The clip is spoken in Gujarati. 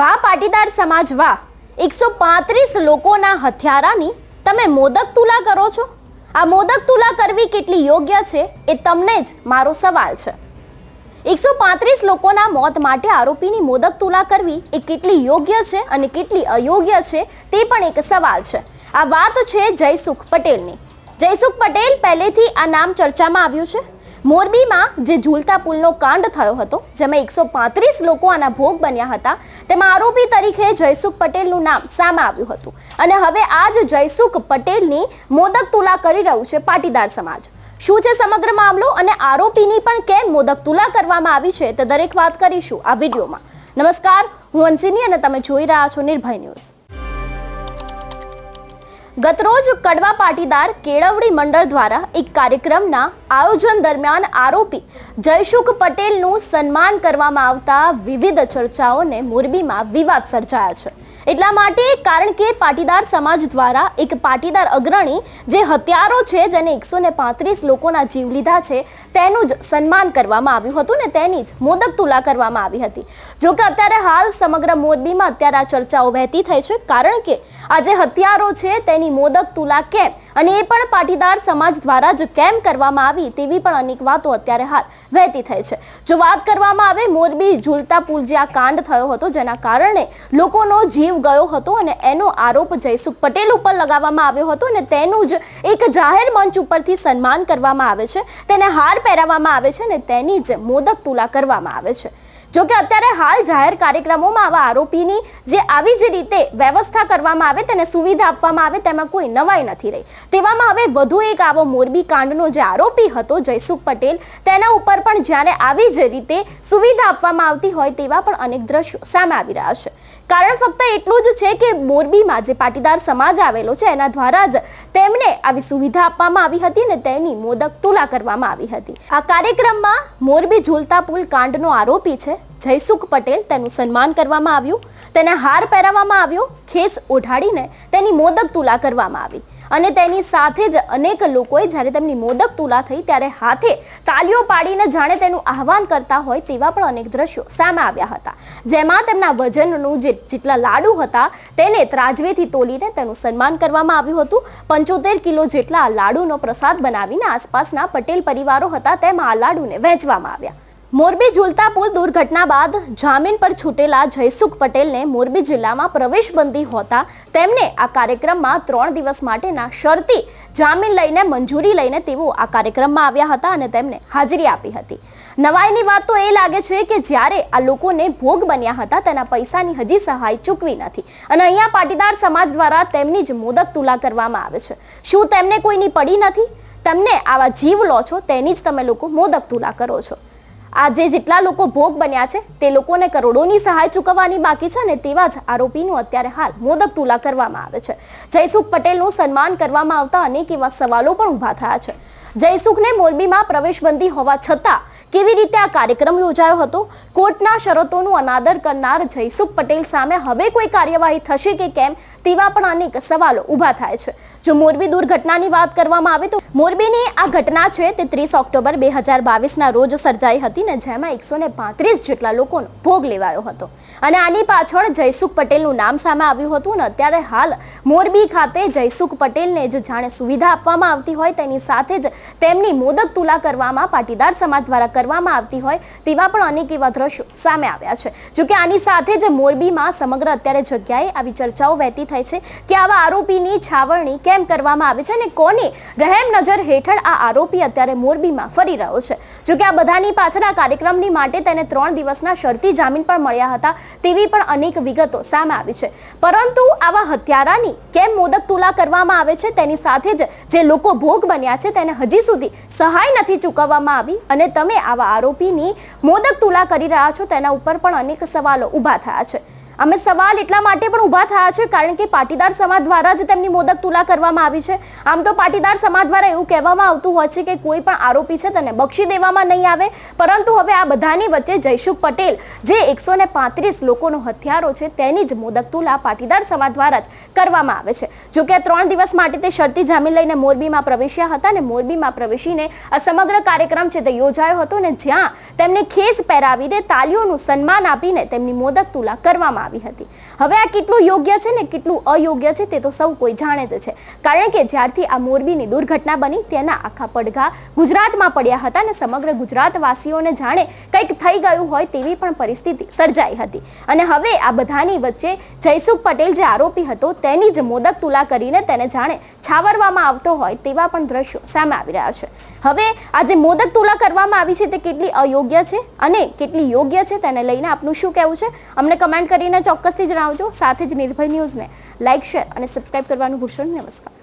વાહ પાટીદાર સમાજ વાહ એકસો પાંત્રીસ લોકોના હથિયારાની તમે મોદક તુલા કરો છો? આ મોદક તુલા કરવી કેટલી યોગ્ય છે એ તમને જ મારો સવાલ છે. એકસો પાંત્રીસ લોકોના મોત માટે આરોપીની મોદક તુલા કરવી એ કેટલી યોગ્ય છે અને કેટલી અયોગ્ય છે તે પણ એક સવાલ છે. આ વાત છે જયસુખ પટેલની. જયસુખ પટેલ પહેલેથી આ નામ ચર્ચામાં આવ્યું છે? મોરબીમાં જે ઝૂલતા પુલનો કાંડ થયો હતો, જેમાં એકસો પાંત્રીસ લોકો આના ભોગ બન્યા હતા, તેમાં આરોપી તરીકે જયસુખ પટેલનું નામ સામે આવ્યું હતું. અને હવે આ જ જયસુખ પટેલની મોદક તુલા કરી રહ્યું છે પાટીદાર સમાજ. શું છે સમગ્ર મામલો અને આરોપીની પણ કેમ મોદક તુલા કરવામાં આવી છે તે દરેક વાત કરીશું આ વિડીયોમાં. નમસ્કાર, હું અંશિની અને તમે જોઈ રહ્યા છો નિર્ભય ન્યૂઝ. ગતરોજ કડવા પાટીદાર કેળવણી મંડળ દ્વારા એક કાર્યક્રમના આયોજન દરમિયાન આરોપી જયશુખ પટેલનું સન્માન કરવામાં આવતા વિવિધ ચર્ચાઓને મોરબીમાં વિવાદ સર્જાયા છે. એટલા માટે કારણ કે પાટીદાર સમાજ દ્વારા એક પાટીદાર અગ્રણી જે હત્યારો છે, જેને એકસો પાંત્રીસ લોકોના જીવ લીધા છે, તેનું જ સન્માન કરવામાં આવ્યું હતું ને તેની જ મોદક તુલા કરવામાં આવી હતી. જો કે અત્યારે હાલ સમગ્ર મોરબીમાં અત્યારે આ ચર્ચાઓ વહેતી થઈ છે. કારણ કે આ જે હત્યારો છે, તેની મોદક તુલા કેમ? અને એ પણ પાટીદાર સમાજ દ્વારા જ કેમ કરવામાં આવી તેવી પણ અનેક વાતો અત્યારે હાલ વહેતી થઈ છે. જો વાત કરવામાં આવે, મોરબી ઝૂલતા પુલ જે આ કાંડ થયો હતો, જેના કારણે લોકોનો જીવ ગયો હતો અને એનો આરોપ જયસુખ પટેલ ઉપર લગાવવામાં આવ્યો હતો અને તેનું જ એક જાહેર મંચ ઉપરથી સન્માન કરવામાં આવે છે, તેને હાર પહેરાવવામાં આવે છે અને તેની જ મોદક તુલા કરવામાં આવે છે. જો કે અત્યારે હાલ જાહેર કાર્યક્રમોમાં આવા આરોપીની જે આવી જ રીતે વ્યવસ્થા કરવામાં આવે તેને સુવિધા આપવામાં આવે તેમાં કોઈ નવાઈ નથી રહી. તેવામાં હવે વધુ એક આવો મોરબી કાંડનો જે આરોપી હતો, જયસુખ પટેલ, તેના ઉપર પણ જ્યારે આવી જ રીતે સુવિધા આપવામાં આવતી હોય તેવા પણ અનેક દ્રશ્યો સામે આવી રહ્યા છે. કારણ ફક્ત એટલું જ છે કે મોરબીમાં જે પાટીદાર સમાજ આવેલો છે, એના દ્વારા જ તેમને આવી સુવિધા આપવામાં આવી હતી ને તેની મોદક તુલા કરવામાં આવી હતી. આ કાર્યક્રમમાં મોરબી ઝૂલતા પુલ કાંડનો આરોપી છે, જયસુખ પટેલ. તેનું સન્માન કરવામાં આવ્યું, તેને હાર પહેરાવવામાં આવ્યો, ખેસ ઓઢાડીને તેની મોદક તુલા કરવામાં આવી. અને તેની સાથે જ અનેક લોકોએ જ્યારે તેમની મોદક તુલા થઈ, ત્યારે હાથે તાલીઓ પાડીને જાણે તેનું આહવાન કરતા હોય તેવા પણ અનેક દ્રશ્યો સામે આવ્યા હતા. જેમાં તેમના વજનનું જે જેટલા લાડુ હતા તેને ત્રાજવેથી તોલીને તેનું સન્માન કરવામાં આવ્યું હતું. પંચોતેર કિલો જેટલા લાડુનો પ્રસાદ બનાવીને આસપાસના પટેલ પરિવારો હતા તેમાં આ લાડુને વહેંચવામાં આવ્યા. મોરબી ઝૂલતા પુલ દુર્ઘટના બાદ જામીન પર છૂટેલા જયસુખ પટેલને મોરબી જિલ્લામાં પ્રવેશબંધી હોતા તેમને આ કાર્યક્રમમાં ત્રણ દિવસ માટેના શરતી જામીન લઈને મંજૂરી લઈને તેઓ આ કાર્યક્રમમાં આવ્યા હતા અને તેમને હાજરી આપી હતી. નવાઈની વાત તો એ લાગે છે કે જ્યારે આ લોકોને ભોગ બન્યા હતા તેના પૈસાની હજી સહાય ચૂકવી નથી અને અહીંયા પાટીદાર સમાજ દ્વારા તેમની જ મોદક તુલા કરવામાં આવે છે. શું તેમને કોઈની પડી નથી? તમને આવા જીવ લો છો, તેની જ તમે લોકો મોદક તુલા કરો છો. આજે જેટલા લોકો ભોગ બન્યા છે, તે લોકોને કરોડોની સહાય ચૂકવવાની બાકી છે ને તેવા જ આરોપીનું અત્યારે હાલ મોદક તુલા કરવામાં આવે છે. જયસુખ પટેલનું સન્માન કરવામાં આવતા અનેક એવા સવાલો પણ ઊભા થયા છે. જયસુખને મોરબીમાં પ્રવેશબંધી હોવા છતાં કેવી રીતે આ કાર્યક્રમ યોજાયો હતો? કોર્ટના શરતોનું અનાદર કરનાર જયસુખ પટેલ સામે હવે કોઈ કાર્યવાહી થશે કે કેમ? તેવા પણ અનેક સવાલો ઊભા થાય છે. જો મોરબી દુર્ઘટનાની વાત કરવામાં આવે તો મોરબીની આ ઘટના છે તે ત્રીસ ઓક્ટોબર બે હજાર બાવીસના રોજ સર્જાઈ હતી ને જેમાં એકસો ને પાંત્રીસ જેટલા લોકોનો ભોગ લેવાયો હતો. અને આની પાછળ જયસુખ પટેલનું નામ સામે આવ્યું હતું ને અત્યારે હાલ મોરબી ખાતે જયસુખ પટેલને જો જાણે સુવિધા આપવામાં આવતી હોય તેની સાથે જ તેમની મોદક તુલા કરવામાં, પાટીદાર સમાજ દ્વારા કરવામાં આવતી હોય તેવા પણ અનેક એવા દ્રશ્યો સામે આવ્યા છે. જોકે આની સાથે જ મોરબીમાં સમગ્ર અત્યારે જગ્યાએ આવી ચર્ચાઓ વહેતી થઈ છે કે આવા આરોપીની છાવરણી કેમ કરવામાં આવે છે અને કોની રહેમ નજર હેઠળ આ આરોપી અત્યારે મોરબીમાં ફરી રહ્યો છે? જોકે આ બધાની પાછળ આ કાર્યક્રમની માટે તેને ત્રણ દિવસના શરતી જામીન પણ મળ્યા હતા તેવી પણ અનેક વિગતો સામે આવી છે. પરંતુ આવા હત્યારાની કેમ મોદક તુલા કરવામાં આવે છે તેની સાથે જ જે લોકો ભોગ બન્યા છે તેને હજી સુધી સહાય નથી ચૂકવવામાં આવી અને તમે આવા આરોપીની મોદક તુલા કરી રહ્યા છો તેના ઉપર પણ અનેક સવાલો ઊભા થયા છે. અમે સવાલ એટલા માટે પણ ઊભા થયા છે, કારણ કે પાટીદાર સમાજ દ્વારા જ તેમની મોદક તુલા કરવામાં આવી છે. આમ તો પાટીદાર સમાજ દ્વારા એવું કહેવામાં આવતું હોય છે કે કોઈ પણ આરોપી છે તેને બક્ષી દેવામાં નહીં આવે. પરંતુ હવે આ બધાની વચ્ચે જયસુખ પટેલ, જે એકસો ને પાંત્રીસ લોકોનો હથિયારો છે, તેની જ મોદક તુલા પાટીદાર સમાજ દ્વારા જ કરવામાં આવે છે. જો કે આ ત્રણ દિવસ માટે તે શરતી જામીન લઈને મોરબીમાં પ્રવેશ્યા હતા અને મોરબીમાં પ્રવેશીને આ સમગ્ર કાર્યક્રમ છે તે યોજાયો હતો ને જ્યાં તેમને ખેસ પહેરાવીને તાલીઓનું સન્માન આપીને તેમની મોદક તુલા કરવામાં આવી હતી. હવે આ કેટલું યોગ્ય છે ને કેટલું અયોગ્ય છે તે તો સૌ કોઈ જાણે જ છે. કારણ કે જ્યારથી આ મોરબીની દુર્ઘટના બની તેના આખા પડઘા ગુજરાતમાં પડ્યા હતા અને સમગ્ર ગુજરાતવાસીઓને જાણે કંઈક થઈ ગયું હોય તેવી પણ પરિસ્થિતિ સર્જાઈ હતી. અને હવે આ બધાની વચ્ચે જયસુખ પટેલ જે આરોપી હતો તેની જ મોદક તુલા કરીને તેને જાણે છાવરવામાં આવતો હોય તેવા પણ દ્રશ્યો સામે આવી રહ્યા છે. હવે આ જે મોદક તુલા કરવામાં આવી છે તે કેટલી અયોગ્ય છે અને કેટલી યોગ્ય છે તેને લઈને આપનું શું કહેવું છે? અમને કમેન્ટ કરીને ચોક્કસથી જણાવજો. સાથે જ નિર્ભય ન્યૂઝને લાઇક શેર અને સબસ્ક્રાઇબ કરવાનું ભૂલશો નમસ્કાર.